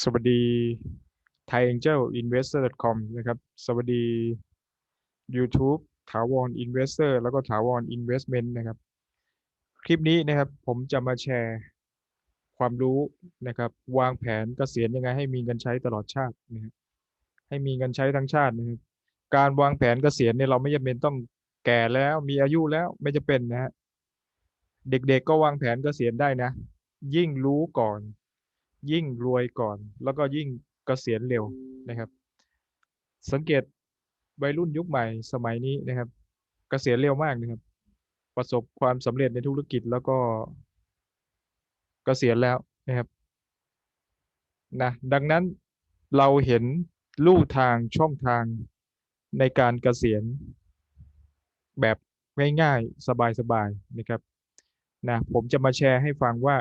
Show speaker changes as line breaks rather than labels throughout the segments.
สวัสดี thaiangelinvestor.com นะครับ สวัสดี YouTube ถาวร Investor แล้วก็ถาวร Investment นะครับ คลิปนี้นะครับผมจะมาแชร์ความรู้นะครับ วางแผนเกษียณยังไงให้มีเงินใช้ตลอดชาตินะครับให้มีเงินใช้ทั้งชาตินะครับการวางแผนเกษียณเนี่ยเราไม่จำเป็นต้องแก่แล้วมีอายุแล้วไม่จะเป็นนะฮะเด็กๆก็วางแผนเกษียณได้นะ ยิ่งรู้ก่อน ยิ่งรวยก่อน แล้วก็ยิ่งเกษียณเร็วนะครับ สังเกตวัยรุ่นยุคใหม่สมัยนี้นะครับเกษียณเร็วมากนะครับ ประสบความสำเร็จในธุรกิจแล้วก็เกษียณแล้วนะครับนะดังนั้นเราเห็นลู่ทางช่องทางในการเกษียณแบบง่ายๆ สบายๆนะครับนะผมจะมาแชร์ให้ฟังว่า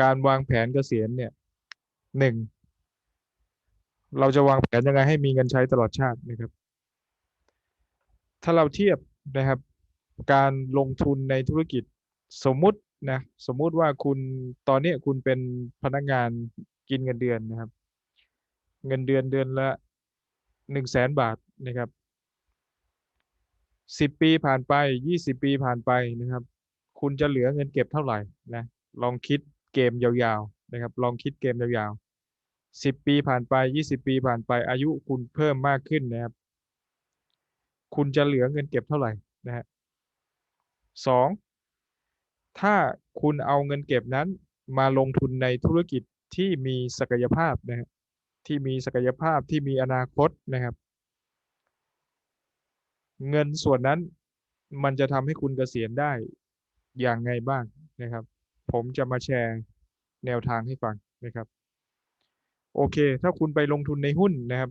การวางแผนเกษียณเนี่ย หนึ่งเราจะวางแผนยังไงให้มีเงินใช้ตลอดชาตินะครับ ถ้าเราเทียบนะครับ การลงทุนในธุรกิจสมมุตินะสมมุติว่าคุณตอนนี้คุณเป็นพนักงานกินเงินเดือนนะครับ เงินเดือนเดือนละหนึ่งแสนบาทนะครับสิบปีผ่านไปยี่สิบปีผ่านไปนะครับ คุณจะเหลือเงินเก็บเท่าไหร่นะลองคิดเกมยาวๆนะครับ ลองคิดเกมยาวๆ สิบปีผ่านไปยี่สิบปีผ่านไปอายุคุณเพิ่มมากขึ้นนะครับ คุณจะเหลือเงินเก็บเท่าไหร่นะฮะสองถ้าคุณเอาเงินเก็บนั้นมาลงทุนในธุรกิจที่มีศักยภาพนะฮะที่มีศักยภาพที่มีอนาคตนะครับ เงินส่วนนั้นมันจะทำให้คุณเกษียณได้อย่างไงบ้างนะครับ ผมจะมาแชร์แนวทางให้ฟังนะครับ โอเค ถ้าคุณไปลงทุนในหุ้นนะครับ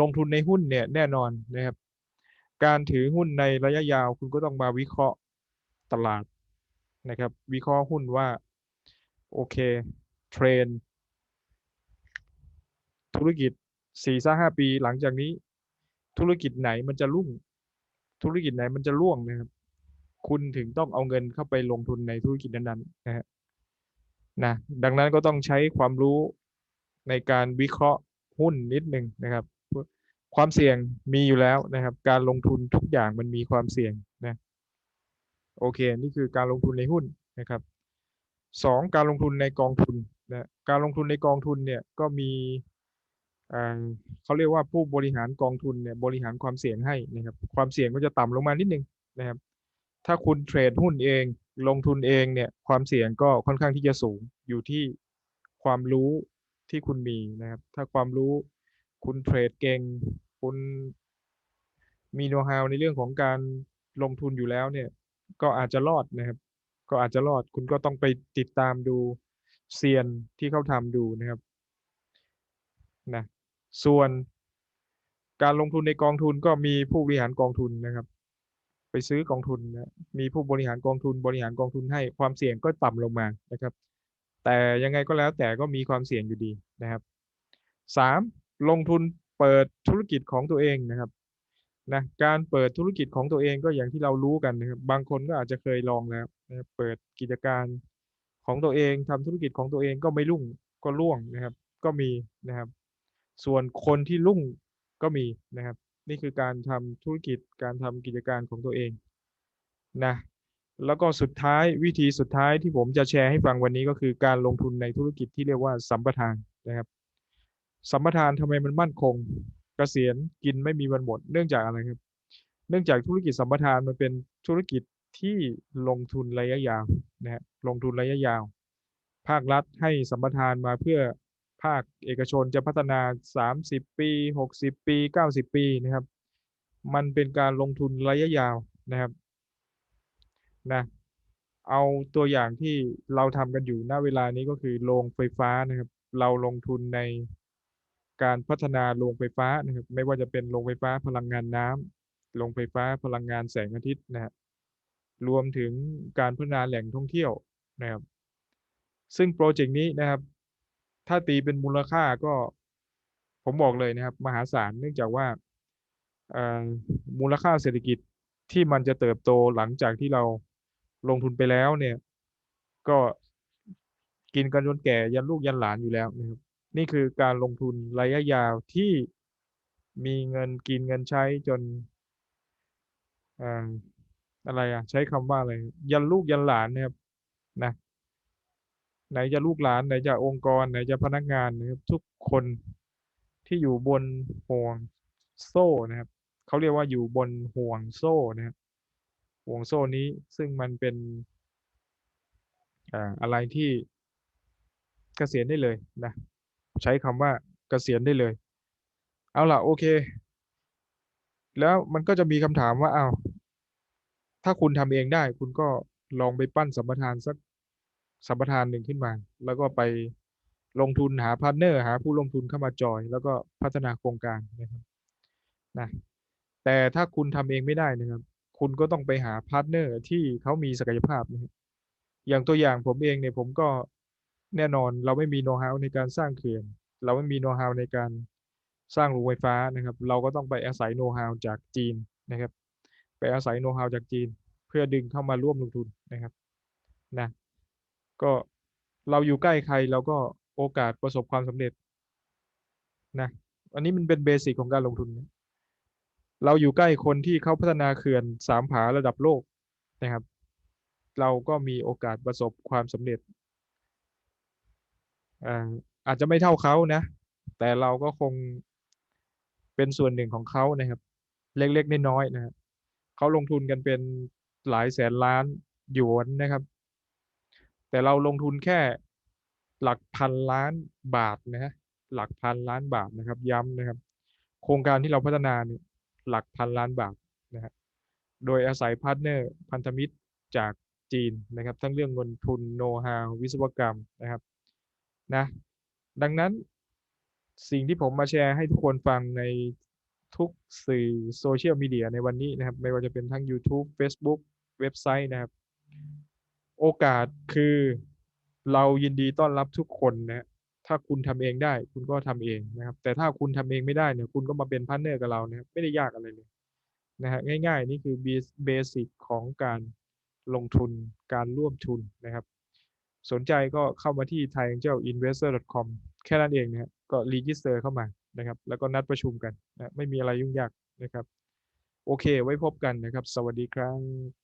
ลงทุนในหุ้นเนี่ยแน่นอนนะครับ การถือหุ้นในระยะยาวคุณก็ต้องมาวิเคราะห์ตลาดนะครับ วิเคราะห์หุ้นว่า โอเค เทรนธุรกิจสี่สห้าปีหลังจากนี้ ธุรกิจไหนมันจะรุ่ง ธุรกิจไหนมันจะร่วงนะครับ คุณถึงต้องเอาเงินเข้าไปลงทุนในธุรกิจนั้นๆนะฮะนะดังนั้นก็ต้องใช้ความรู้ ในการวิเคราะห์หุ้นนิดนึงนะครับ ความเสี่ยงมีอยู่แล้วนะครับ การลงทุนทุกอย่างมันมีความเสี่ยงนะโอเค นี่คือการลงทุนในหุ้นนะครับสองการลงทุนในกองทุนนะการลงทุนในกองทุนเนี่ยก็มีเขาเรียกว่าผู้บริหารกองทุนเนี่ยบริหารความเสี่ยงให้นะครับความเสี่ยงก็จะต่ำลงมานิดนึงนะครับ ถ้าคุณเทรดหุ้นเองลงทุนเองเนี่ยความเสี่ยงก็ค่อนข้างที่จะสูงอยู่ที่ความรู้ ที่คุณมีนะครับ ถ้าความรู้คุณเทรดเก่ง คุณมีโน้ตฮาวในเรื่องของการลงทุนอยู่แล้วเนี่ย ก็อาจจะรอดนะครับ ก็อาจจะรอดคุณก็ต้องไปติดตามดูเซียนที่เขาทำดูนะครับนะส่วนการลงทุนในกองทุนก็มีผู้บริหารกองทุนนะครับ ไปซื้อกองทุนนะมีผู้บริหารกองทุนบริหารกองทุนให้ความเสี่ยงก็ต่ำลงมานะครับ แต่ยังไงก็แล้วแต่ก็มีความเสี่ยงอยู่ดีนะครับสามลงทุนเปิดธุรกิจของตัวเองนะครับนะการเปิดธุรกิจของตัวเองก็อย่างที่เรารู้กันนะครับบางคนก็อาจจะเคยลองแล้วนะเปิดกิจการของตัวเองทำธุรกิจของตัวเองก็ไม่รุ่งก็ร่วงนะครับ ก็มีนะครับ ส่วนคนที่รุ่งก็มีนะครับ นี่คือการทำธุรกิจการทำกิจการของตัวเองนะ แล้วก็สุดท้ายวิธีสุดท้ายที่ผมจะแชร์ให้ฟังวันนี้ก็คือการลงทุนในธุรกิจที่เรียกว่าสัมปทานนะครับ สัมปทานทำไมมันมั่นคงกเกษียณกินไม่มีวันหมด เนื่องจากอะไรครับ เนื่องจากธุรกิจสัมปทานมันเป็นธุรกิจที่ลงทุนระยะยาวนะฮะลงทุนระยะยาว ภาครัฐให้สัมปทานมาเพื่อภาคเอกชนจะพัฒนา 30 ปี 60 ปี 90 ปีนะครับ มันเป็นการลงทุนระยะยาวนะครับ นะ เอาตัวอย่างที่เราทำกันอยู่ณเวลานี้ก็คือโรงไฟฟ้านะครับ เราลงทุนในการพัฒนาโรงไฟฟ้านะครับ ไม่ว่าจะเป็นโรงไฟฟ้าพลังงานน้ำโรงไฟฟ้าพลังงานแสงอาทิตย์นะครับรวมถึงการพัฒนาแหล่งท่องเที่ยวนะครับ ซึ่งโปรเจกต์นี้นะครับ ถ้าตีเป็นมูลค่าก็ผมบอกเลยนะครับ มหาศาลเนื่องจากว่ามูลค่าเศรษฐกิจที่มันจะเติบโตหลังจากที่เรา ลงทุนไปแล้วเนี่ย ก็กินกันจนแก่ยันลูกยันหลานอยู่แล้วนะครับนี่คือการลงทุนระยะยาวที่มีเงินกินเงินใช้จนอะไรอะใช้คำว่าอะไร ยันลูกยันหลานนะครับนะไหนจะลูกหลานไหนจะองค์กรไหนจะพนักงานนะครับทุกคนที่อยู่บนห่วงโซ่นะครับเขาเรียกว่าอยู่บนห่วงโซ่นะครับ วงโซ่นี้ซึ่งมันเป็นอะไรที่เกษียณได้เลยนะ ใช้คำว่าเกษียณได้เลย เอาล่ะโอเค แล้วมันก็จะมีคำถามว่าอ้าวถ้าคุณทำเองได้ คุณก็ลองไปปั้นสัมปทานสักสัมปทานหนึ่งขึ้นมา แล้วก็ไปลงทุนหาพาร์ทเนอร์ หาผู้ลงทุนเข้ามาจอย แล้วก็พัฒนาโครงการนะครับนะแต่ถ้าคุณทำเองไม่ได้นะครับ คุณก็ต้องไปหาพาร์ทเนอร์ที่เขามีศักยภาพนะครับอย่างตัวอย่างผมเองเนี่ยผมก็แน่นอนเราไม่มีโน้ตฮาวในการสร้างเขื่อน เราไม่มีโน้ตฮาวในการสร้างโรงไฟฟ้านะครับ เราก็ต้องไปอาศัยโน้ตฮาวจากจีนนะครับ ไปอาศัยโน้ตฮาวจากจีน เพื่อดึงเข้ามาร่วมลงทุนนะครับนะก็เราอยู่ใกล้ใครเราก็โอกาสประสบความสำเร็จนะอันนี้มันเป็นเบสิกของการลงทุนนะ เราอยู่ใกล้คนที่เขาพัฒนาเขื่อนสามผาระดับโลกนะครับ เราก็มีโอกาสประสบความสำเร็จอ่าอาจจะไม่เท่าเขานะ แต่เราก็คงเป็นส่วนหนึ่งของเขานะครับ เล็กๆน้อยๆนะครับเขาลงทุนกันเป็นหลายแสนล้านหยวนนะครับ แต่เราลงทุนแค่หลักพันล้านบาทนะฮะหลักพันล้านบาทนะครับ ย้ำนะครับ โครงการที่เราพัฒนาเนี่ย หลักพันล้านบาทนะครับโดยอาศัยพาร์ทเนอร์พันธมิตรจากจีนนะครับทั้งเรื่องเงินทุนโน้ตฮาววิศวกรรมนะครับนะดังนั้นสิ่งที่ผมมาแชร์ให้ทุกคนฟังในทุกสื่อโซเชียลมีเดียในวันนี้นะครับ ไม่ว่าจะเป็นทั้ง YouTube Facebook เว็บไซต์นะครับ โอกาสคือเรายินดีต้อนรับทุกคนนะ ถ้าคุณทำเองได้ คุณก็ทำเองนะครับ แต่ถ้าคุณทำเองไม่ได้เนี่ย คุณก็มาเป็นพาร์ทเนอร์กับเรานะครับไม่ได้ยากอะไรเลยนะฮะง่าย ๆ นี่คือเบสิกของการลงทุนการร่วมทุนนะครับ สนใจก็เข้ามาที่ thaiangelinvestor.com แค่นั้นเองนะฮะก็รีจิสเตอร์เข้ามานะครับ แล้วก็นัดประชุมกันนะไม่มีอะไรยุ่งยากนะครับ โอเค ไว้พบกันนะครับ สวัสดีครับ